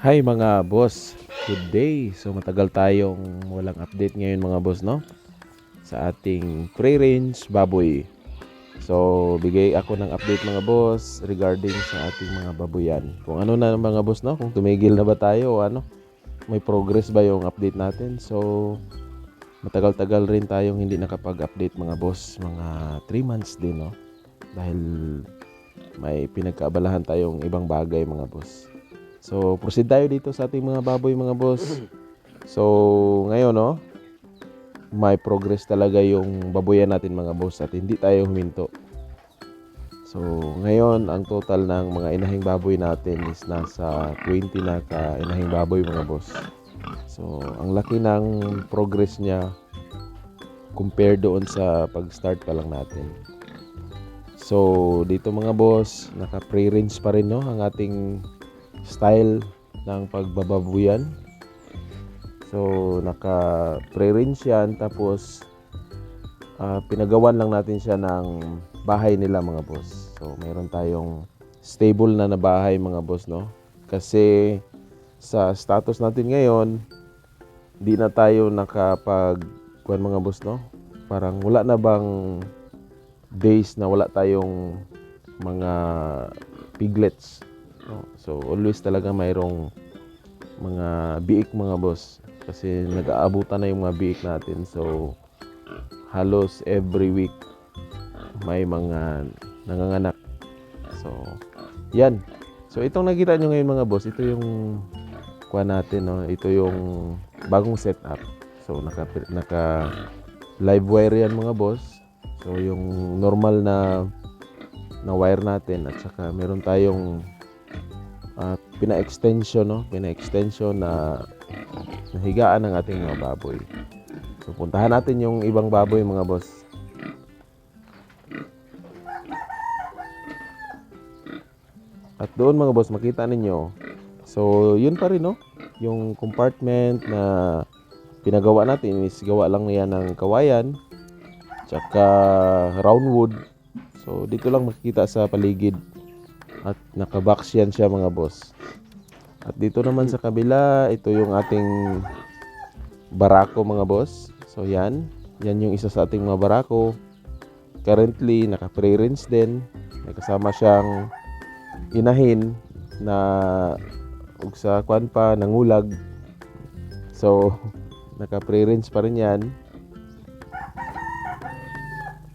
Hi mga boss, good day. So matagal tayong walang update ngayon mga boss no sa ating pre-range baboy. So bigay ako ng update mga boss regarding sa ating mga baboyan. Kung ano na mga boss no, kung tumigil na ba tayo o ano, may progress ba yung update natin. So matagal-tagal rin tayong hindi nakapag-update mga boss, mga 3 months din no. Dahil may pinagkaabalahan tayong ibang bagay mga boss. So, proceed tayo dito sa ating mga baboy mga boss. So, ngayon no, may progress talaga yung baboyan natin mga boss at hindi tayo huminto. So, ngayon ang total ng mga inahing baboy natin is nasa 20 na ka inahing baboy mga boss. So, ang laki ng progress niya compare doon sa pag-start pa lang natin. So, dito mga boss, naka pre-range pa rin no ang ating style ng pagbababuyan. So, naka pre-range yan. Tapos, ah, pinagawan lang natin siya ng bahay nila mga boss. So, meron tayong stable na na bahay mga boss, no? Kasi, sa status natin ngayon, di na tayo nakapag kuwan mga boss, no? Parang wala na bang days na wala tayong mga piglets So always talaga mayroong mga biik mga boss kasi nag-aabutan na yung mga biik natin. So halos every week may mga nanganganak. So yan. So itong nakita nyo ngayon mga boss, ito yung kuha natin, no? ito yung bagong setup. So naka, naka live wire yan mga boss. So yung normal na na wire natin at saka meron tayong uh, pina-extension no? Pina-extension na nahigaan ng ating mga baboy. So puntahan natin yung ibang baboy mga boss. At doon mga boss makita ninyo. So yun pa rin no? Yung compartment na pinagawa natin is gawa lang niya ng kawayan tsaka round wood so dito lang makikita sa paligid at nakabox yan siya mga boss. At dito naman sa kabila, ito yung ating barako mga boss. So yan, yan yung isa sa ating mga barako. Currently, naka-pre-rinse din. May kasama siyang inahin na ug sa kwan pa nangulag. So, naka-pre-rinse pa rin yan.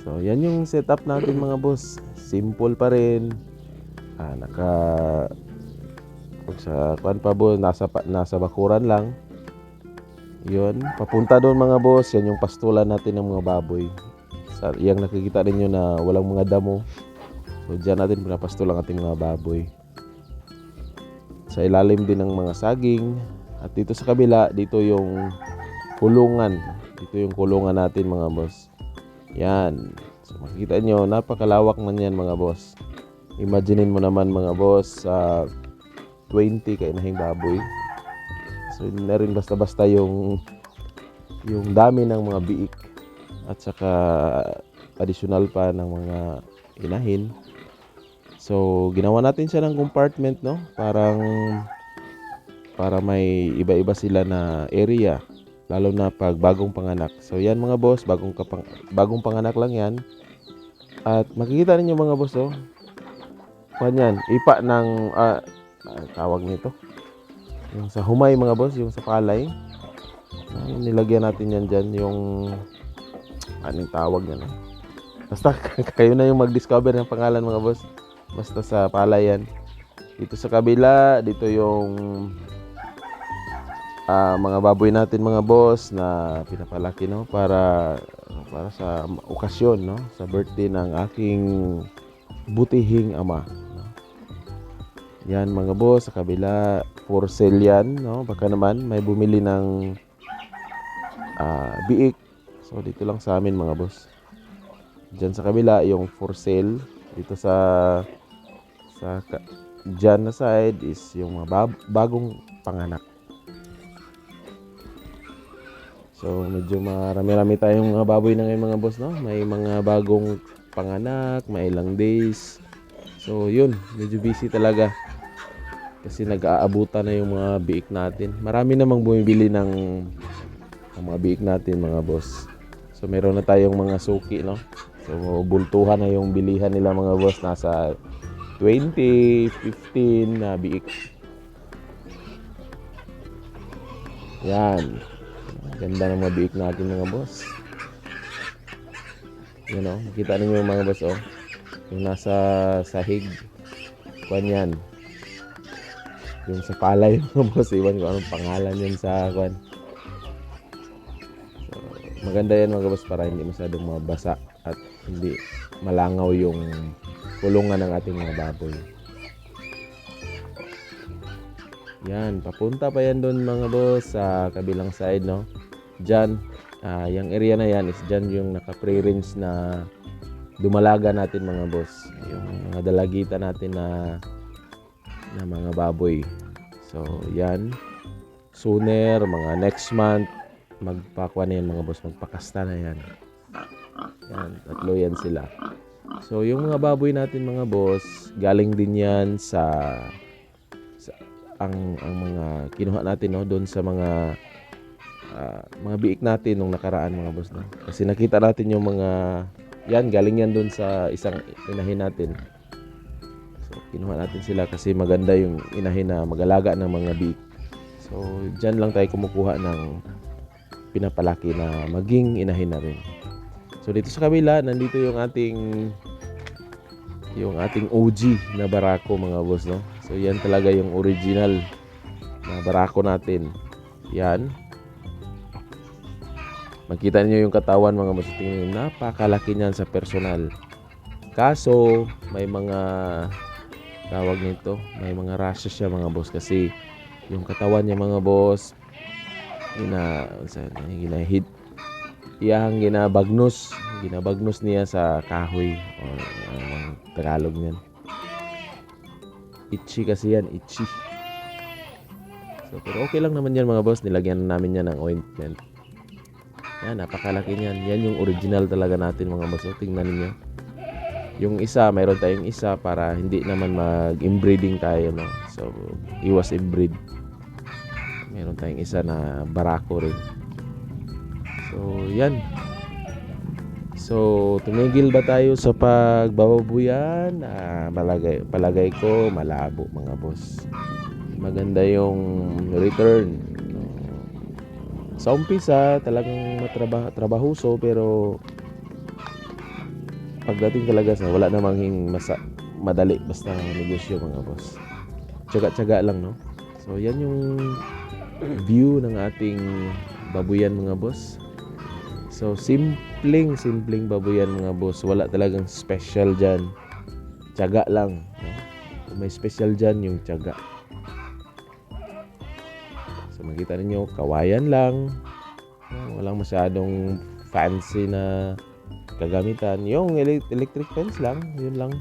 So, yan yung setup natin mga boss. Simple pa rin ah, naka pag sa kuan pa bo nasa nasa bakuran lang. Yun papunta doon mga boss yan yung pastulan natin ng mga baboy. Sa yang nakikita ninyo na walang mga damo. So dyan natin pinapastulan ating mga baboy. Sa ilalim din ng mga saging. At dito sa kabila dito yung kulungan. Dito yung kulungan natin mga boss. Yan. So makikita nyo napakalawak man yan mga boss Imaginein mo naman mga boss sa 20 kay nahing baboy. So hindi na rin basta-basta yung yung dami ng mga biik at saka additional pa ng mga inahin. So ginawa natin siya ng compartment no, parang para may iba-iba sila na area lalo na pag bagong panganak. So yan mga boss, bagong kapang, bagong panganak lang yan. At makikita ninyo mga boss oh, Kanyan, ipa ng ah, tawag nito. Yung sa humay mga boss, yung sa palay. Ah, nilagyan natin yan dyan, yung anong tawag yan. eh. Basta kayo na yung mag-discover ng pangalan mga boss. Basta sa palay yan. Dito sa kabila, dito yung ah, mga baboy natin mga boss na pinapalaki no para para sa okasyon no sa birthday ng aking butihing ama yan mga boss, sa kabila for sale yan, no? Baka naman may bumili ng ah, biik. So dito lang sa amin mga boss. Diyan sa kabila yung for sale. Dito sa sa dyan na side is yung mga bagong panganak. So medyo marami-rami tayong mga baboy na ngayon mga boss, no? May mga bagong panganak, may ilang days. So yun, medyo busy talaga Kasi nag-aabutan na yung mga biik natin. Marami namang bumibili ng, ng mga biik natin mga boss. So meron na tayong mga suki no. So bultuhan na yung bilihan nila mga boss nasa 20, 15 na biik. Yan. Ganda ng mga biik natin mga boss. Yan o. Makita ninyo mga boss oh. Yung nasa sahig. Kuan yan. Yung sa palay mga boss. Iwan ko anong pangalan yan sa kuan. So, maganda yan mga boss para hindi masyadong mabasa at hindi malangaw yung kulungan ng ating mga baboy. Yan, papunta pa yan doon mga boss sa kabilang side, no? Diyan, ah, yung area na yan is dyan yung naka-pre-range na dumalaga natin mga boss. Yung mga dalagita natin na na mga baboy. So, yan. Sooner, mga next month, magpakwa na yan mga boss, magpakasta na yan. Yan, tatlo yan sila. So, yung mga baboy natin mga boss, galing din yan sa, sa ang ang mga kinuha natin no doon sa mga ah, mga biik natin nung nakaraan mga boss no. Kasi nakita natin yung mga yan galing yan doon sa isang inahin natin. So, kinuha natin sila kasi maganda yung inahin na mag-alaga ng mga biik. So, dyan lang tayo kumukuha ng pinapalaki na maging inahin na rin. So, dito sa kabila, nandito yung ating yung ating OG na barako mga boss, no? So, yan talaga yung original na barako natin. Yan. Makita niyo yung katawan mga boss. Tingnan napakalaki niyan sa personal. Kaso, may mga tawag nito, may mga rashes siya mga boss kasi yung katawan niya mga boss ina sa ginahid iyang ginabagnos ginabagnos niya sa kahoy o ang Tagalog niyan. Itchy kasi yan itchy. So pero okay lang naman yan mga boss nilagyan na namin yan ng ointment. Yan napakalaki niyan. Yan yung original talaga natin mga boss. O, tingnan niyo yung isa, mayroon tayong isa para hindi naman mag-inbreeding tayo, no? So, iwas inbreed. Meron tayong isa na barako rin. So, yan. So, tumigil ba tayo sa pagbababuyan? Ah, malagay, palagay ko, malabo mga boss. Maganda yung return. Sa umpisa, talagang matraba, trabahuso, pero pagdating talaga sa wala namang hing masa, madali basta negosyo mga boss. Tsaga-tsaga lang no. So yan yung view ng ating babuyan mga boss. So simpleng simpleng babuyan mga boss. Wala talagang special diyan. Tsaga lang, no? May special diyan yung tsaga. So makita ninyo kawayan lang. Walang masyadong fancy na kagamitan. Yung ele- electric fence lang, yun lang.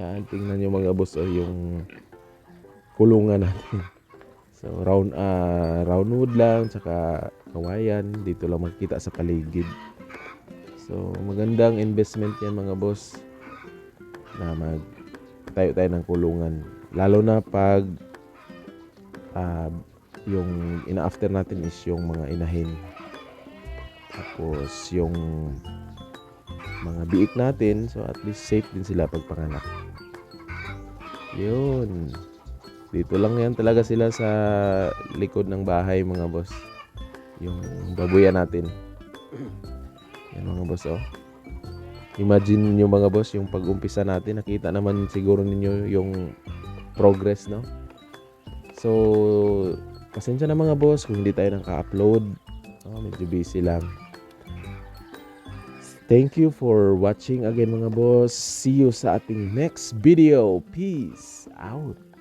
Yan, tingnan nyo mga boss, oh, yung kulungan natin. So, round, ah round wood lang, tsaka kawayan. Dito lang makikita sa paligid. So, magandang investment yan mga boss na mag tayo tayo ng kulungan. Lalo na pag ah, yung ina-after natin is yung mga inahin. Tapos yung mga biik natin, so at least safe din sila pag panganak. Yun. Dito lang yan talaga sila sa likod ng bahay mga boss. Yung babuyan natin. Yan mga boss oh. Imagine niyo mga boss yung pag-umpisa natin, nakita naman siguro ninyo yung progress no. So, pasensya na mga boss kung hindi tayo naka-upload. Oh, medyo busy lang. Thank you for watching again mga boss. See you sa ating next video. Peace out.